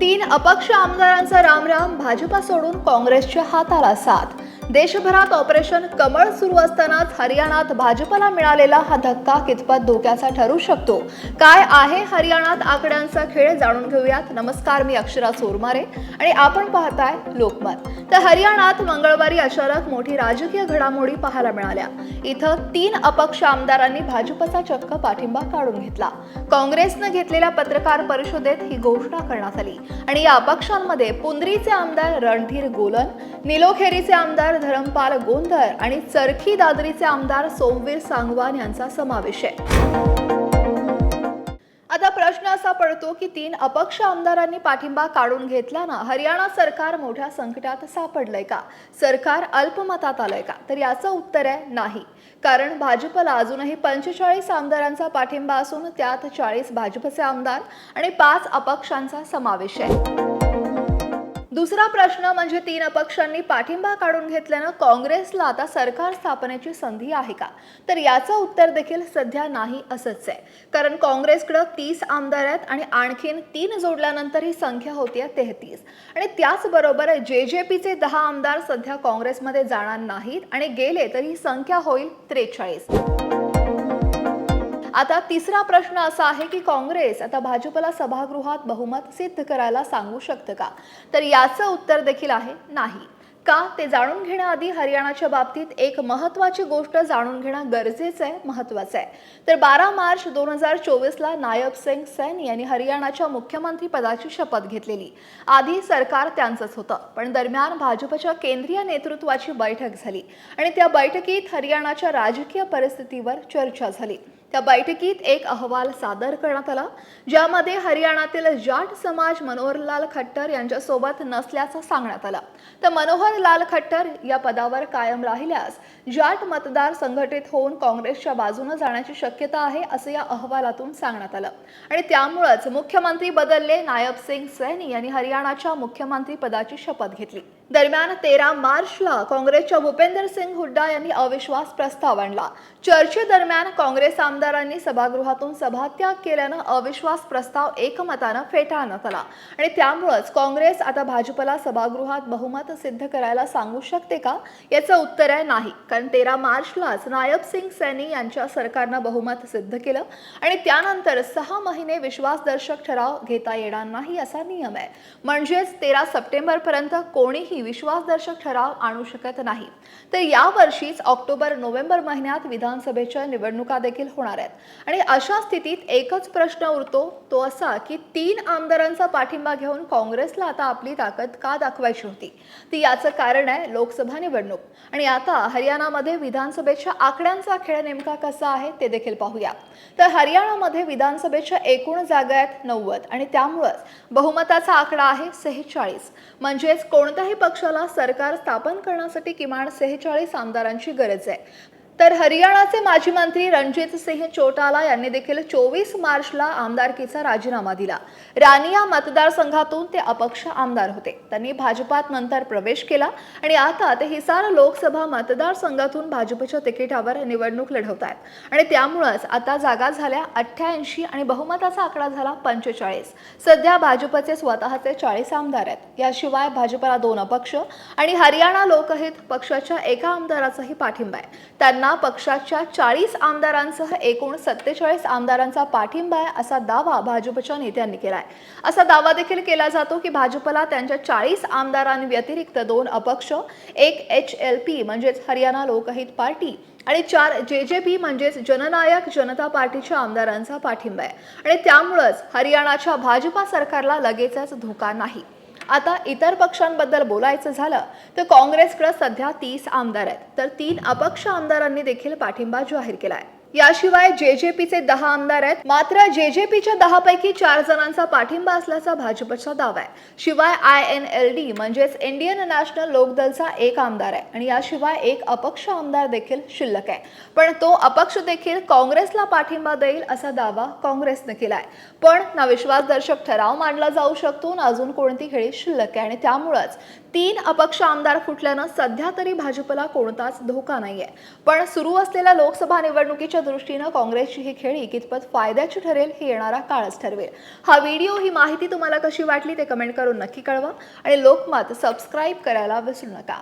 तीन अपक्ष आमदारांचा रामराम भाजपा सोडून काँग्रेसच्या हाताला साथ. देशभरात ऑपरेशन कमळ सुरू असतानाच हरियाणात भाजपला मिळालेला हा धक्का कितपत धोक्याचा ठरू शकतो? काय आहे हरियाणात आकड्यांचा खेळ जाणून घेऊयात. नमस्कार मी अक्षरा सोरमारे आणि आपण पाहताय लोकमत. तर हरियाणात मंगळवारी अचानक मोठी राजकीय घडामोडी पाहायला मिळाल्या. इथं तीन अपक्ष आमदारांनी भाजपचा चक्क पाठिंबा काढून घेतला. काँग्रेसनं घेतलेल्या पत्रकार परिषदेत ही घोषणा करण्यात आली. आणि या अपक्षांमध्ये पुंदरीचे आमदार रणधीर गोलन निलोखेरीचे आमदार धरमपाल गोंधर आणि चरखी दादरीचे आमदार सोमवीर सांगवान यांचा समावेश आहे. आता प्रश्न असा पडतो की तीन अपक्ष आमदारांनी पाठिंबा काढून घेतल्यानं हरियाणा सरकार मोठ्या संकटात सापडलंय का? सरकार अल्पमतात आलंय का? तर याचं उत्तर आहे नाही. कारण भाजपला अजूनही पंचेचाळीस आमदारांचा पाठिंबा असून त्यात चाळीस भाजपचे आमदार आणि पाच अपक्षांचा समावेश आहे. दुसरा प्रश्न म्हणजे तीन अपक्षांनी पाठिंबा काढून घेतल्यानं काँग्रेसला आता सरकार स्थापनेची संधी आहे का? तर याचं उत्तर देखील सध्या नाही असंच आहे. कारण काँग्रेसकडं तीस आमदार आहेत आणि आणखीन तीन जोडल्यानंतर ही संख्या होतीये तेहतीस. आणि त्याचबरोबर जे जे पीचे दहा आमदार सध्या काँग्रेसमध्ये जाणार नाहीत आणि गेले तर ही संख्या होईल त्रेचाळीस. आता तिसरा प्रश्न असा आहे की काँग्रेस आता भाजपला सभागृहात बहुमत सिद्ध करायला सांगू शकतं का? तर याचं उत्तर देखील आहे नाही. का? ते जाणून घेण्याआधी हरियाणाच्या बाबतीत एक महत्वाची गोष्ट जाणून घेणं गरजेचं आहे महत्वाचं आहे. तर बारा मार्च दोन हजार चोवीसला नायब सिंग सेन यांनी हरियाणाच्या मुख्यमंत्री पदाची शपथ घेतलेली. आधी सरकार त्यांचंच होतं पण दरम्यान भाजपच्या केंद्रीय नेतृत्वाची बैठक झाली आणि त्या बैठकीत हरियाणाच्या राजकीय परिस्थितीवर चर्चा झाली. त्या बैठकीत एक अहवाल सादर करण्यात आला ज्यामध्ये हरियाणातील जाट समाज मनोहरलाल खट्टर यांच्यासोबत नसल्याचं सांगण्यात आलं. तर मनोहरलाल खट्टर या पदावर कायम राहिल्यास जाट मतदार संघटित होऊन काँग्रेसच्या बाजूने जाण्याची शक्यता आहे असं या अहवालातून सांगण्यात आलं. आणि त्यामुळंच मुख्यमंत्री बदलले नायब सिंग सैनी यांनी हरियाणाच्या मुख्यमंत्री पदाची शपथ घेतली. दरम्यान तेरा मार्चला काँग्रेसच्या भूपेंदर सिंग हुड्डा यांनी अविश्वास प्रस्ताव आणला. चर्चेदरम्यान काँग्रेस आमदारांनी सभागृहातून सभात्याग केल्यानं अविश्वास प्रस्ताव एकमतानं फेटाळण्यात आला. आणि त्यामुळंच काँग्रेस आता भाजपला सभागृहात बहुमत सिद्ध करायला सांगू शकते का? याचं उत्तर आहे नाही. कारण तेरा मार्चलाच नायब सिंग सैनी यांच्या सरकारनं बहुमत सिद्ध केलं आणि त्यानंतर सहा महिने विश्वासदर्शक ठराव घेता येणार नाही असा नियम आहे. म्हणजेच तेरा सप्टेंबरपर्यंत कोणीही विश्वासदर्शक ठराव आणू शकत नाही. तर यावर्षीच ऑक्टोबर नोव्हेंबर महिन्यात विधानसभेच्या निवडणुका देखील होणार आहेत. आणि अशा स्थितीत एकच प्रश्न उरतो तो असा की तीन आमदारांचा पाठिंबा घेऊन काँग्रेसला आता आपली ताकद का दाखवायची होती? ती याचं कारण आहे लोकसभा निवडणूक. आणि आता हरियाणामध्ये विधानसभेच्या आकड्यांचा खेळ नेमका कसा आहे ते देखील पाहूया. तर हरियाणामध्ये विधानसभेच्या एकूण जागा आहेत नव्वद आणि त्यामुळंच बहुमताचा आकडा आहे सेहेचाळीस. म्हणजेच कोणत्याही पक्षाला सरकार स्थापन करण्यासाठी किमान सेहेचाळीस आमदारांची गरज आहे. तर हरियाणाचे माजी मंत्री रणजित सिंह चोटाला यांनी देखील चोवीस मार्चला आमदारकीचा राजीनामा दिला. रानिया मतदारसंघातून ते अपक्ष आमदार होते. त्यांनी भाजपात नंतर प्रवेश केला आणि आता ते हिसार लोकसभा मतदारसंघातून भाजपच्या तिकिटावर निवडणूक लढवत आहेत आणि त्यामुळंच आता जागा झाल्या अठ्ठ्याऐंशी आणि बहुमताचा आकडा झाला पंचेचाळीस. सध्या भाजपचे स्वतःचे चाळीस आमदार आहेत. याशिवाय भाजपला दोन अपक्ष आणि हरियाणा लोकहित पक्षाच्या एका आमदाराचाही पाठिंबा आहे. त्यांना पक्षाच्या चाळीस आमदारांसह एकूण सत्तेचाळीस आमदारांचा पाठिंबा आहे असा दावा भाजपच्या नेत्यांनी केला आहे असा दावा देखील केला जातो की भाजपला त्यांच्या चाळीस आमदारांव्यतिरिक्त दोन अपक्ष एक एच एल पी म्हणजेच हरियाणा लोकहित पार्टी आणि चार जे जे पी म्हणजेच जननायक जनता पार्टीच्या आमदारांचा पाठिंबा आहे. आणि त्यामुळंच हरियाणाच्या भाजपा सरकारला लगेचच धोका नाही. आता इतर पक्षांबद्दल बोलायचं झालं तर काँग्रेसकडे सध्या तीस आमदार आहेत. तर तीन अपक्ष आमदारांनी देखील पाठिंबा जाहीर केला आहे याशिवाय जेजेपीचे दहा आमदार आहेत. मात्र जेजेपीच्या दहा पैकी चार जणांचा पाठिंबा असल्याचा भाजपचा दावा आहे. शिवाय आय एन एल डी म्हणजेच इंडियन नॅशनल लोकदलचा एक आमदार आहे आणि याशिवाय एक अपक्ष आमदार देखील शिल्लक आहे. पण तो अपक्ष देखील काँग्रेसला पाठिंबा देईल असा दावा काँग्रेसने केलाय. पण ना विश्वासदर्शक ठराव मांडला जाऊ शकतो ना अजून कोणती खेळी शिल्लक आहे आणि त्यामुळंच तीन अपक्ष आमदार फुटल्यानं सध्या तरी भाजपला कोणताच धोका नाहीये. पण सुरू असलेल्या लोकसभा निवडणुकीच्या पक्षाच्या दृष्टीनं काँग्रेसची ही खेळी कितपत फायद्याची ठरेल हे येणारा काळच ठरवेल. हा व्हिडिओ ही माहिती तुम्हाला कशी वाटली ते कमेंट करून नक्की कळवा आणि लोकमत सबस्क्राईब करायला विसरू नका.